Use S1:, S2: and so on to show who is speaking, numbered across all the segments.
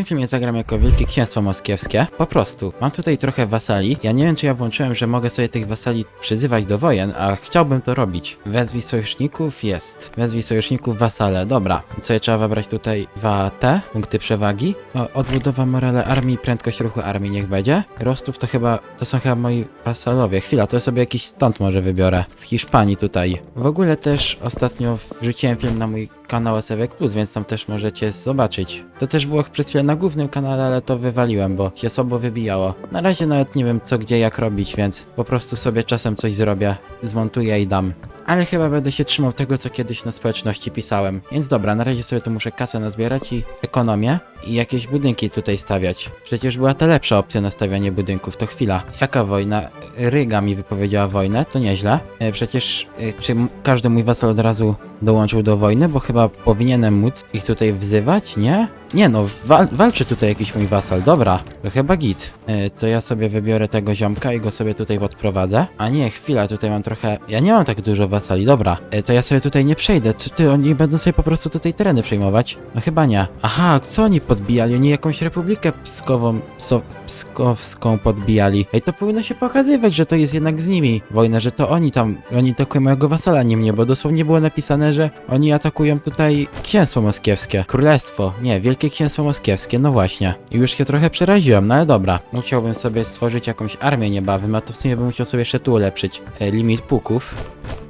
S1: tym filmie zagram jako Wielkie Księstwo Moskiewskie. Po prostu. Mam tutaj trochę wasali. Ja nie wiem, czy ja włączyłem, że mogę sobie tych wasali przyzywać do wojen, a chciałbym to robić. Wezwij sojuszników jest. Wezwij sojuszników wasale. Dobra. Co trzeba wybrać tutaj? 2T, punkty przewagi. O, odbudowa morale armii, prędkość ruchu armii niech będzie. Rostów to chyba, to są chyba moi wasalowie. Chwila, to ja sobie jakiś stąd może wybiorę. Z Hiszpanii tutaj. W ogóle też ostatnio wrzuciłem film na mój kanał Sewek Plus, więc tam też możecie zobaczyć. To też było przez chwilę na głównym kanale, ale to wywaliłem, bo się słabo wybijało. Na razie nawet nie wiem co, gdzie, jak robić, więc po prostu sobie czasem coś zrobię, zmontuję i dam. Ale chyba będę się trzymał tego, co kiedyś na społeczności pisałem. Więc dobra, na razie sobie to muszę kasę nazbierać i ekonomię i jakieś budynki tutaj stawiać. Przecież była ta lepsza opcja na stawianie budynków, to chwila. Jaka wojna? Ryga mi wypowiedziała wojnę, to nieźle. E, Przecież e, czy każdy mój wasal od razu dołączył do wojny, bo chyba powinienem móc ich tutaj wzywać, nie? Nie no, wal walczy tutaj jakiś mój wasal, dobra, to chyba git. E, to ja sobie wybiorę tego ziomka i go sobie tutaj podprowadzę. A nie, chwila, tutaj mam trochę... Ja nie mam tak dużo wasali, dobra. To ja sobie tutaj nie przejdę, czy ty, oni będą sobie po prostu tutaj tereny przejmować? No chyba nie. Aha, co oni podbijali? Oni jakąś republikę pskową, pso, pskowską podbijali. Ej, to powinno się pokazywać, że to jest jednak z nimi wojna, że to oni tam, oni atakują mojego wasala, nie mnie, bo dosłownie było napisane, że oni atakują tutaj księstwo moskiewskie, królestwo, nie, wielkie księstwo moskiewskie, no właśnie. I już się trochę przeraziłem, no ale dobra. Musiałbym sobie stworzyć jakąś armię niebawem, a to w sumie bym musiał sobie jeszcze tu ulepszyć e, limit puków.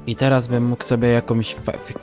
S1: I teraz bym mógł sobie jakąś,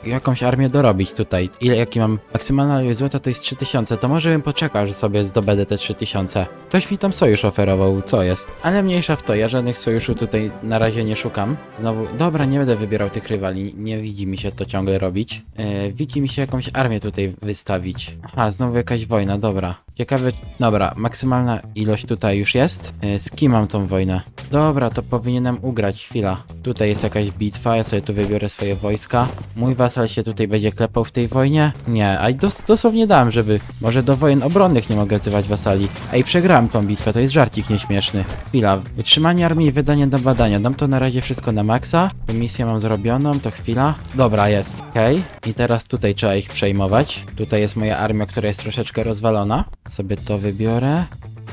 S1: jakąś armię dorobić tutaj. Ile, jaki mam maksymalna złota to jest 3000, to może bym poczekał, że sobie zdobędę te 3000. Ktoś mi tam sojusz oferował, co jest? Ale mniejsza w to, ja żadnych sojuszu tutaj na razie nie szukam. Znowu, dobra, nie będę wybierał tych rywali, nie widzi mi się to ciągle robić. E, widzi mi się jakąś armię tutaj wystawić. Aha, znowu jakaś wojna, dobra. Ciekawe, dobra, maksymalna ilość tutaj już jest. E, z kim mam tą wojnę? Dobra, to powinienem ugrać, chwila. Tutaj jest jakaś bitwa, ja sobie tu wybiorę swoje wojska. Mój wasal się tutaj będzie klepał w tej wojnie? Nie, a dos dosłownie dałem, żeby... Może do wojen obronnych nie mogę wzywać wasali. I przegrałem tą bitwę, to jest żarcik nieśmieszny. Chwila, utrzymanie armii i wydanie do badania. Dam to na razie wszystko na maksa. Misję mam zrobioną, to chwila. Dobra, jest. Okej. I teraz tutaj trzeba ich przejmować. Tutaj jest moja armia, która jest troszeczkę rozwalona. Sobie to wybiorę.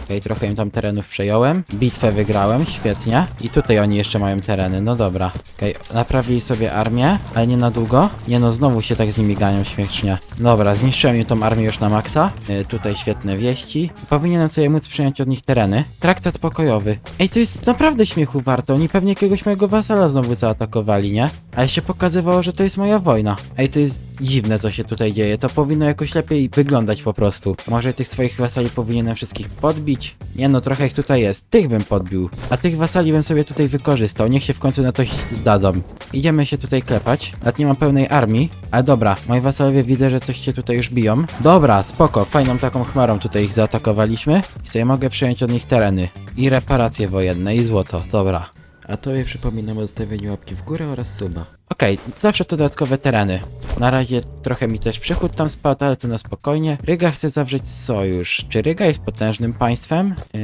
S1: Okej, trochę im tam terenów przejąłem. Bitwę wygrałem, świetnie. I tutaj oni jeszcze mają tereny, no dobra. Okej, naprawili sobie armię, ale nie na długo. Nie no, znowu się tak z nimi ganią śmiesznie. Dobra, zniszczyłem im tą armię już na maksa. Y, tutaj świetne wieści. Powinienem sobie móc przyjąć od nich tereny. Traktat pokojowy. Ej, to jest naprawdę śmiechu warte. Oni pewnie jakiegoś mojego wasala znowu zaatakowali, nie? Ale się pokazywało, że to jest moja wojna. Ej, to jest dziwne, co się tutaj dzieje. To powinno jakoś lepiej wyglądać po prostu. Może tych swoich wasali powinienem wszystkich podbić? Nie no, trochę ich tutaj jest. Tych bym podbił. A tych wasali bym sobie tutaj wykorzystał. Niech się w końcu na coś zdadzą. Idziemy się tutaj klepać. Nawet nie mam pełnej armii. Ale dobra, moi wasalowie widzę, że coś się tutaj już biją. Dobra, spoko. Fajną taką chmarą tutaj ich zaatakowaliśmy. I sobie mogę przyjąć od nich tereny. I reparacje wojenne, i złoto. Dobra. A tobie przypominam o zostawieniu łapki w górę oraz suba. Okej, zawsze to dodatkowe tereny. Na razie trochę mi też przychód tam spadł, ale to na spokojnie. Ryga chce zawrzeć sojusz. Czy Ryga jest potężnym państwem? Yy,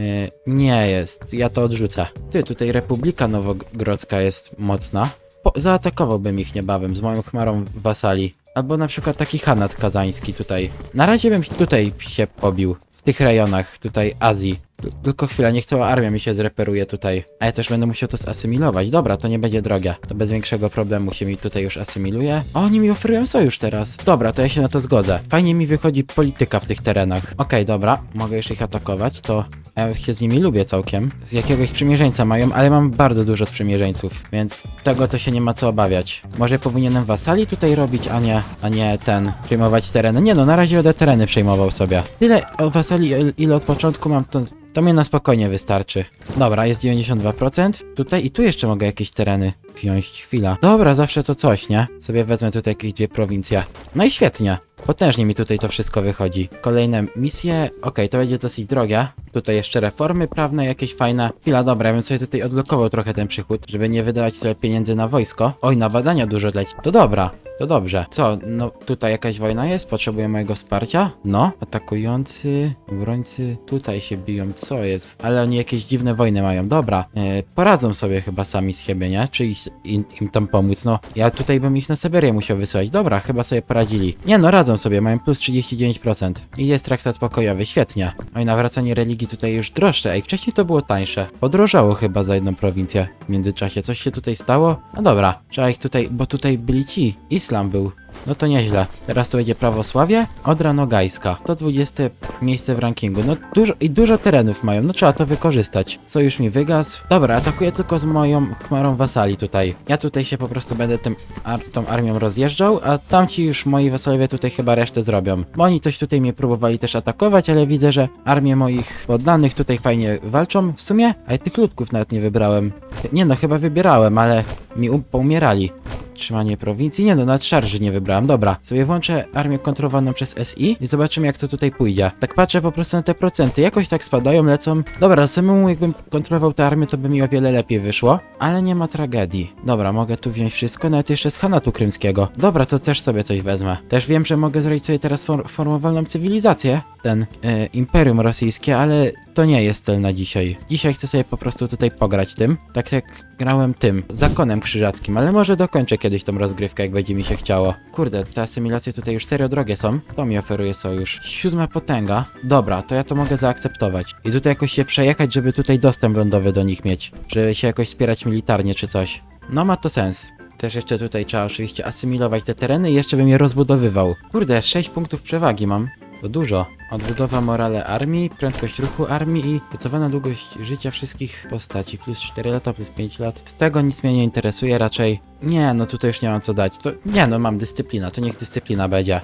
S1: nie jest, ja to odrzucę. Ty, tutaj Republika Nowogrodzka jest mocna. Po, zaatakowałbym ich niebawem z moją chmarą wasali. Albo na przykład taki Hanat kazański tutaj. Na razie bym tutaj się pobił. W tych rejonach tutaj Azji. Ty- Tylko chwila, niech cała armia mi się zreperuje tutaj. A ja też będę musiał to zasymilować. Dobra, to nie będzie drogie. To bez większego problemu się mi tutaj już asymiluje. O, oni mi oferują sojusz teraz. Dobra, to ja się na to zgodzę. Fajnie mi wychodzi polityka w tych terenach. Okej, dobra, mogę już ich atakować, to ja się z nimi lubię całkiem. Z jakiegoś sprzymierzeńca mają, ale mam bardzo dużo sprzymierzeńców, więc tego to się nie ma co obawiać. Może powinienem wasali tutaj robić, a nie, a nie ten, przejmować tereny. Nie no, na razie będę tereny przejmował sobie. Tyle o wasali, il- ile od początku mam, to to mnie na spokojnie wystarczy. Dobra, jest 92%. Tutaj i tu jeszcze mogę jakieś tereny wziąć. Chwila. Dobra, zawsze to coś, nie? Sobie wezmę tutaj jakieś dwie prowincje. No i świetnie. Potężnie mi tutaj to wszystko wychodzi. Kolejne misje. Okej, to będzie dosyć drogie. Tutaj jeszcze reformy prawne jakieś fajne. Chwila, dobra, ja bym sobie tutaj odblokował trochę ten przychód, żeby nie wydawać tyle pieniędzy na wojsko. Oj, na badania dużo leci. To dobra. To dobrze. Co, no tutaj jakaś wojna jest? Potrzebuję mojego wsparcia? No. Atakujący, obrońcy, tutaj się biją, co jest? Ale oni jakieś dziwne wojny mają. Dobra, e, poradzą sobie chyba sami z siebie, nie? Czy ich, im, im tam pomóc? No, ja tutaj bym ich na Syberię musiał wysłać. Dobra, chyba sobie poradzili. Nie no, radzą sobie, mają plus 39%. I jest traktat pokojowy, świetnie. Oj, nawracanie religii tutaj już droższe. Ej, wcześniej to było tańsze. Podrożało chyba za jedną prowincję w międzyczasie. Coś się tutaj stało? No dobra, trzeba ich tutaj, bo tutaj byli ci. Islam był. No to nieźle. Teraz to będzie prawosławie. Odra Nogajska. 120 miejsce w rankingu. No dużo i dużo terenów mają. No trzeba to wykorzystać. Sojusz mi wygasł. Dobra, atakuję tylko z moją chmarą wasali tutaj. Ja tutaj się po prostu będę tym ar tą armią rozjeżdżał, a tamci już moi wasalowie tutaj chyba resztę zrobią. Bo oni coś tutaj mnie próbowali też atakować, ale widzę, że armie moich poddanych tutaj fajnie walczą. W sumie, a ja tych ludków nawet nie wybrałem. Nie no, chyba wybierałem, ale mi um poumierali. Trzymanie prowincji? Nie no, nawet szarży nie wybrałem. Dobra, sobie włączę armię kontrolowaną przez SI i zobaczymy jak to tutaj pójdzie. Tak patrzę po prostu na te procenty. Jakoś tak spadają, lecą. Dobra, samemu jakbym kontrolował tę armię, to by mi o wiele lepiej wyszło. Ale nie ma tragedii. Dobra, mogę tu wziąć wszystko, nawet jeszcze z Hanatu Krymskiego. Dobra, to też sobie coś wezmę. Też wiem, że mogę zrobić sobie teraz for formowalną cywilizację. Ten e, Imperium Rosyjskie, ale to nie jest cel na dzisiaj. Dzisiaj chcę sobie po prostu tutaj pograć tym. Tak jak grałem tym, zakonem krzyżackim, ale może dokończę kiedyś tą rozgrywkę, jak będzie mi się chciało. Kurde, te asymilacje tutaj już serio drogie są. To mi oferuje sojusz. Siódma potęga. Dobra, to ja to mogę zaakceptować. I tutaj jakoś się przejechać, żeby tutaj dostęp lądowy do nich mieć. Żeby się jakoś wspierać militarnie czy coś. No ma to sens. Też jeszcze tutaj trzeba oczywiście asymilować te tereny i jeszcze bym je rozbudowywał. Kurde, 6 punktów przewagi mam. To dużo. Odbudowa morale armii, prędkość ruchu armii i wycofana długość życia wszystkich postaci. Plus 4 lata, plus 5 lat. Z tego nic mnie nie interesuje raczej. Nie, no tutaj już nie mam co dać. To nie, no mam dyscyplina, to niech dyscyplina będzie.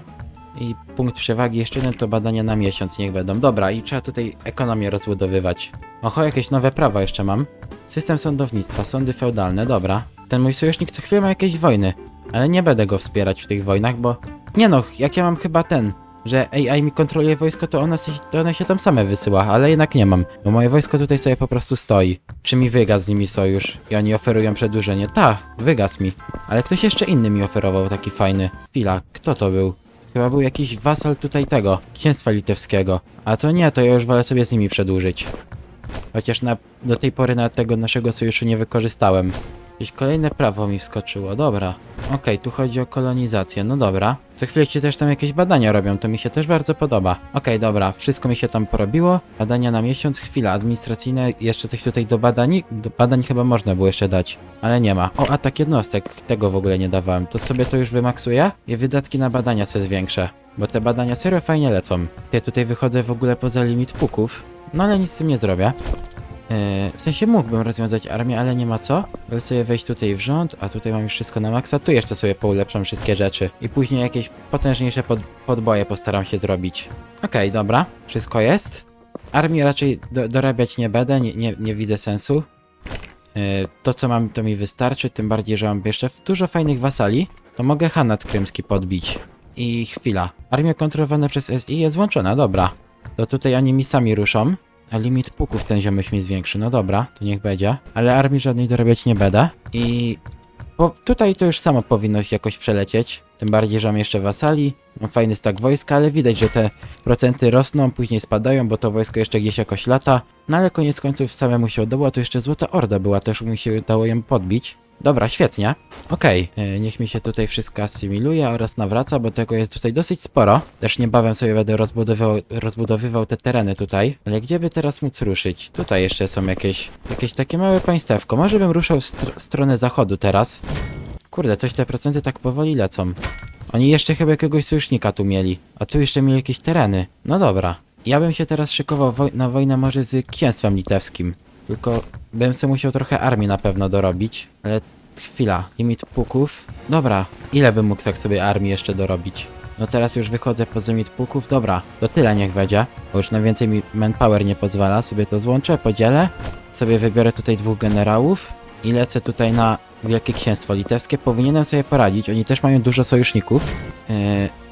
S1: I punkt przewagi jeszcze jeden to badania na miesiąc niech będą. Dobra, i trzeba tutaj ekonomię rozbudowywać. Oho, jakieś nowe prawa jeszcze mam. System sądownictwa, sądy feudalne, dobra. Ten mój sojusznik co chwilę ma jakieś wojny, ale nie będę go wspierać w tych wojnach, bo... Nie no, jak ja mam chyba ten, że AI mi kontroluje wojsko, to one, się, to one się tam same wysyła, ale jednak nie mam, bo moje wojsko tutaj sobie po prostu stoi. Czy mi wygasł z nimi sojusz i oni oferują przedłużenie? Tak, wygasł mi. Ale ktoś jeszcze inny mi oferował taki fajny. Chwila, kto to był? Chyba był jakiś wasal tutaj tego, księstwa litewskiego. A to nie, to ja już wolę sobie z nimi przedłużyć. Chociaż na, do tej pory nawet tego naszego sojuszu nie wykorzystałem. Jakieś kolejne prawo mi wskoczyło, dobra. Okej, tu chodzi o kolonizację, no dobra. Co chwilę się też tam jakieś badania robią, to mi się też bardzo podoba. Okej, dobra, wszystko mi się tam porobiło. Badania na miesiąc, chwila, administracyjne, jeszcze coś tutaj do badań? Do badań chyba można było jeszcze dać, ale nie ma. O, atak jednostek, tego w ogóle nie dawałem. To sobie to już wymaksuję i wydatki na badania sobie zwiększę. Bo te badania serio fajnie lecą. Ja tutaj wychodzę w ogóle poza limit puków, no ale nic z tym nie zrobię. Yy, w sensie mógłbym rozwiązać armię, ale nie ma co. Wolę sobie wejść tutaj w rząd, a tutaj mam już wszystko na maksa. Tu jeszcze sobie poulepszam wszystkie rzeczy. I później jakieś potężniejsze pod, podboje postaram się zrobić. Okej, dobra. Wszystko jest. Armii raczej do, dorabiać nie będę, nie, nie, nie widzę sensu. Yy, to co mam to mi wystarczy, tym bardziej, że mam jeszcze dużo fajnych wasali. To mogę Hanat Krymski podbić. I chwila. Armia kontrolowana przez SI jest włączona, dobra. To tutaj oni mi sami ruszą. A limit puków ten ziomeś mi zwiększy. No dobra, to niech będzie. Ale armii żadnej dorabiać nie będę. I tutaj to już samo powinno jakoś przelecieć. Tym bardziej, że mam jeszcze wasali. Mam fajny stak wojska, ale widać, że te procenty rosną, później spadają, bo to wojsko jeszcze gdzieś jakoś lata. No ale koniec końców samemu się udało, a tu jeszcze Złota Orda była, też mi się udało ją podbić. Dobra, świetnie. Okej, e, niech mi się tutaj wszystko asymiluje oraz nawraca, bo tego jest tutaj dosyć sporo. Też niebawem sobie będę rozbudowywał, rozbudowywał te tereny tutaj. Ale gdzie by teraz móc ruszyć? Tutaj jeszcze są jakieś, jakieś takie małe państewko. Może bym ruszał w str stronę zachodu teraz. Kurde, coś te procenty tak powoli lecą. Oni jeszcze chyba jakiegoś sojusznika tu mieli. A tu jeszcze mieli jakieś tereny. No dobra. Ja bym się teraz szykował woj na wojnę może z księstwem litewskim. Tylko bym sobie musiał trochę armii na pewno dorobić. Ale chwila, limit puków. Dobra, ile bym mógł tak sobie armii jeszcze dorobić? No teraz już wychodzę poza limit puków. Dobra, to tyle niech będzie. Bo już na więcej mi manpower nie pozwala. Sobie to złączę, podzielę. Sobie wybiorę tutaj dwóch generałów. I lecę tutaj na Wielkie Księstwo Litewskie. Powinienem sobie poradzić. Oni też mają dużo sojuszników. Yy,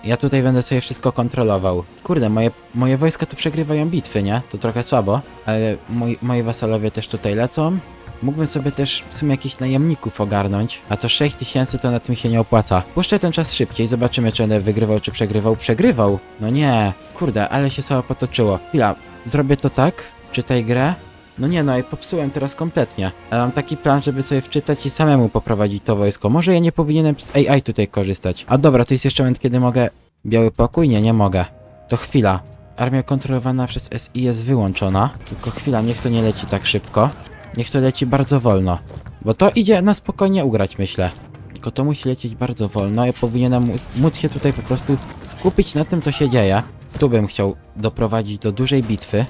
S1: ja tutaj będę sobie wszystko kontrolował. Kurde, moje, moje wojska tu przegrywają bitwy, nie? To trochę słabo, ale moi, moi wasalowie też tutaj lecą. Mógłbym sobie też w sumie jakichś najemników ogarnąć, a to 6000 to na tym się nie opłaca. Puszczę ten czas szybciej, zobaczymy czy będę wygrywał czy przegrywał. Przegrywał! No nie, kurde, ale się samo potoczyło. Chwila, zrobię to tak, czytaj grę. No nie no, i popsułem teraz kompletnie. Ale mam taki plan, żeby sobie wczytać i samemu poprowadzić to wojsko. Może ja nie powinienem z AI tutaj korzystać. A dobra, to jest jeszcze moment, kiedy mogę... Biały pokój? Nie, nie mogę. To chwila. Armia kontrolowana przez SI jest wyłączona. Tylko chwila, niech to nie leci tak szybko. Niech to leci bardzo wolno. Bo to idzie na spokojnie ugrać, myślę. Tylko to musi lecieć bardzo wolno. Ja powinienem móc, móc się tutaj po prostu skupić na tym, co się dzieje. Tu bym chciał doprowadzić do dużej bitwy.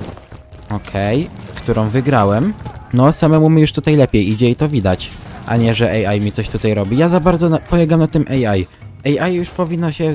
S1: Okej, którą wygrałem. No, samemu mi już tutaj lepiej idzie i to widać. A nie, że AI mi coś tutaj robi. Ja za bardzo na, polegam na tym AI. AI już powinno się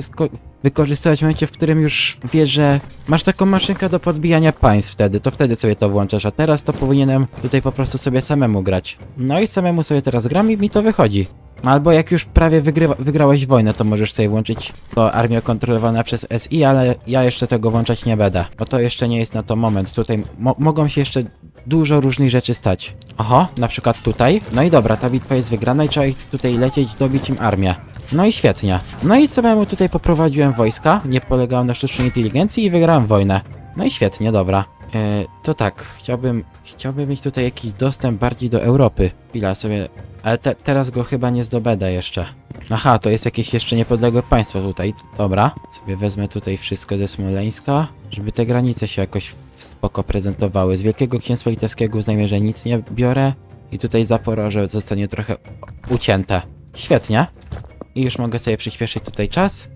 S1: wykorzystywać w momencie, w którym już wiesz, że masz taką maszynkę do podbijania państw wtedy, to wtedy sobie to włączasz, a teraz to powinienem tutaj po prostu sobie samemu grać. No i samemu sobie teraz gram i mi to wychodzi. Albo jak już prawie wygrałeś wojnę, to możesz sobie włączyć to armia kontrolowana przez SI, ale ja jeszcze tego włączać nie będę, bo to jeszcze nie jest na to moment. Tutaj mo mogą się jeszcze dużo różnych rzeczy stać. Oho, na przykład tutaj. No i dobra, ta bitwa jest wygrana i trzeba ich tutaj lecieć, dobić im armię. No i świetnie. No i samemu tutaj poprowadziłem wojska, nie polegałem na sztucznej inteligencji i wygrałem wojnę. No i świetnie, dobra. E, to tak, chciałbym, chciałbym mieć tutaj jakiś dostęp bardziej do Europy. Chwila sobie, ale te, teraz go chyba nie zdobędę jeszcze. Aha, to jest jakieś jeszcze niepodległe państwo tutaj, dobra. Sobie wezmę tutaj wszystko ze Smoleńska, żeby te granice się jakoś spoko prezentowały. Z Wielkiego Księstwa Litewskiego uznajmy, że nic nie biorę. I tutaj Zaporoże zostanie trochę ucięte. Świetnie. I już mogę sobie przyspieszyć tutaj czas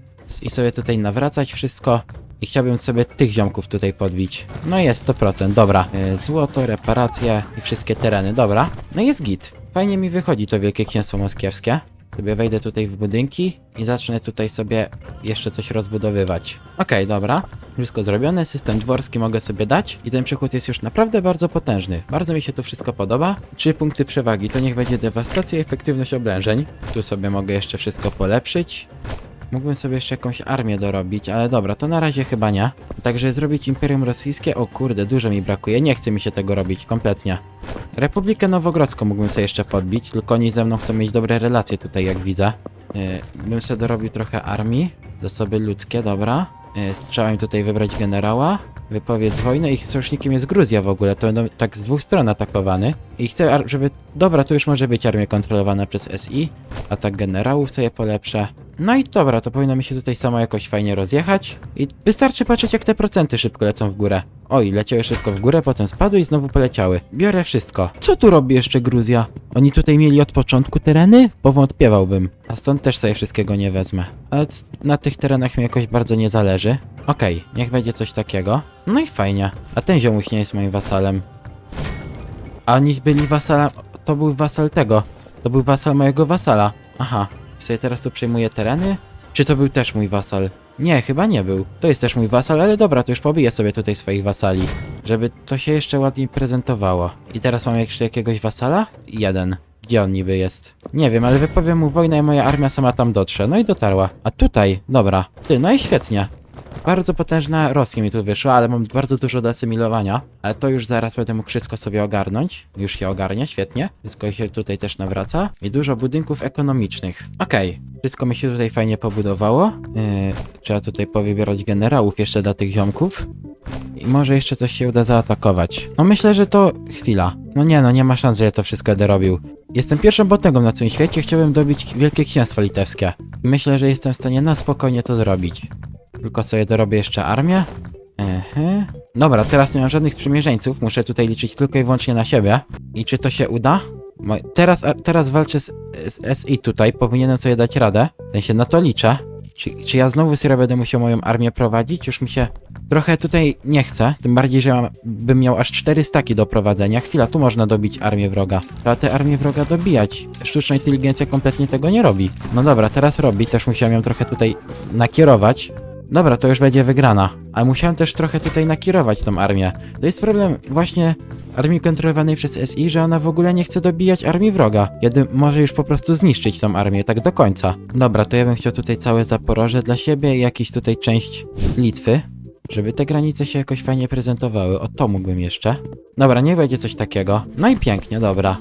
S1: i sobie tutaj nawracać wszystko. I chciałbym sobie tych ziomków tutaj podbić. No jest 100%, dobra. Yy, złoto, reparacje i wszystkie tereny, dobra. No jest git. Fajnie mi wychodzi to Wielkie Księstwo Moskiewskie. Sobie wejdę tutaj w budynki i zacznę tutaj sobie jeszcze coś rozbudowywać. Okej, dobra. Wszystko zrobione, system dworski mogę sobie dać i ten przechód jest już naprawdę bardzo potężny. Bardzo mi się to wszystko podoba. Trzy punkty przewagi, to niech będzie dewastacja i efektywność oblężeń. Tu sobie mogę jeszcze wszystko polepszyć. Mógłbym sobie jeszcze jakąś armię dorobić, ale dobra, to na razie chyba nie. Także zrobić Imperium Rosyjskie, o kurde, dużo mi brakuje, nie chce mi się tego robić, kompletnie. Republikę Nowogrodzką mógłbym sobie jeszcze podbić, tylko oni ze mną chcą mieć dobre relacje tutaj, jak widzę. Yy, bym sobie dorobił trochę armii, zasoby ludzkie, dobra. Yy, trzeba im tutaj wybrać generała, wypowiedz wojnę, ich sojusznikiem jest Gruzja w ogóle, to będą tak z dwóch stron atakowany. I chcę, żeby... Dobra, to już może być armia kontrolowana przez SI, atak generałów sobie polepszę. No i dobra, to powinno mi się tutaj samo jakoś fajnie rozjechać. I wystarczy patrzeć, jak te procenty szybko lecą w górę. Oj, leciały szybko w górę, potem spadły i znowu poleciały. Biorę wszystko. Co tu robi jeszcze Gruzja? Oni tutaj mieli od początku tereny? Powątpiewałbym. A stąd też sobie wszystkiego nie wezmę. Ale na tych terenach mi jakoś bardzo nie zależy. Okej, niech będzie coś takiego. No i fajnie. A ten ziomuś nie jest moim wasalem. A oni byli wasalem... To był wasal tego. To był wasal mojego wasala. Aha. Sobie teraz tu przejmuję tereny? Czy to był też mój wasal? Nie, chyba nie był. To jest też mój wasal, ale dobra, to już pobiję sobie tutaj swoich wasali. Żeby to się jeszcze ładniej prezentowało. I teraz mam jeszcze jakiegoś wasala? Jeden. Gdzie on niby jest? Nie wiem, ale wypowiem mu wojnę i moja armia sama tam dotrze. No i dotarła. A tutaj, dobra. Ty, no i świetnie. Bardzo potężna Rosja mi tu wyszła, ale mam bardzo dużo do asymilowania. Ale to już zaraz będę mógł wszystko sobie ogarnąć. Już się ogarnia, świetnie. Wszystko się tutaj też nawraca. I dużo budynków ekonomicznych. Okej, wszystko mi się tutaj fajnie pobudowało. Yy, trzeba tutaj powybierać generałów jeszcze dla tych ziomków. I może jeszcze coś się uda zaatakować. No myślę, że to chwila. No nie, no nie ma szans, że ja to wszystko będę robił. Jestem pierwszą potęgą na całym świecie, chciałbym dobić Wielkie Księstwo Litewskie. Myślę, że jestem w stanie na spokojnie to zrobić. Tylko sobie dorobię jeszcze armię. Ehe. Dobra, teraz nie mam żadnych sprzymierzeńców, muszę tutaj liczyć tylko i wyłącznie na siebie. I czy to się uda? Mo- Teraz, teraz walczę z, z SI tutaj, powinienem sobie dać radę. W sensie na to liczę. Czy, czy ja znowu sobie będę musiał moją armię prowadzić? Już mi się trochę tutaj nie chce. Tym bardziej, że mam, bym miał aż 4 staki do prowadzenia. Chwila, tu można dobić armię wroga. Trzeba tę armię wroga dobijać. Sztuczna inteligencja kompletnie tego nie robi. No dobra, teraz robi. Też musiałem ją trochę tutaj nakierować. Dobra, to już będzie wygrana. Ale musiałem też trochę tutaj nakierować tą armię. To jest problem właśnie armii kontrolowanej przez SI, że ona w ogóle nie chce dobijać armii wroga. Kiedy może już po prostu zniszczyć tą armię, tak do końca. Dobra, to ja bym chciał tutaj całe Zaporoże dla siebie i jakiś tutaj część Litwy. Żeby te granice się jakoś fajnie prezentowały. O to mógłbym jeszcze. Dobra, niech będzie coś takiego. No i pięknie, dobra.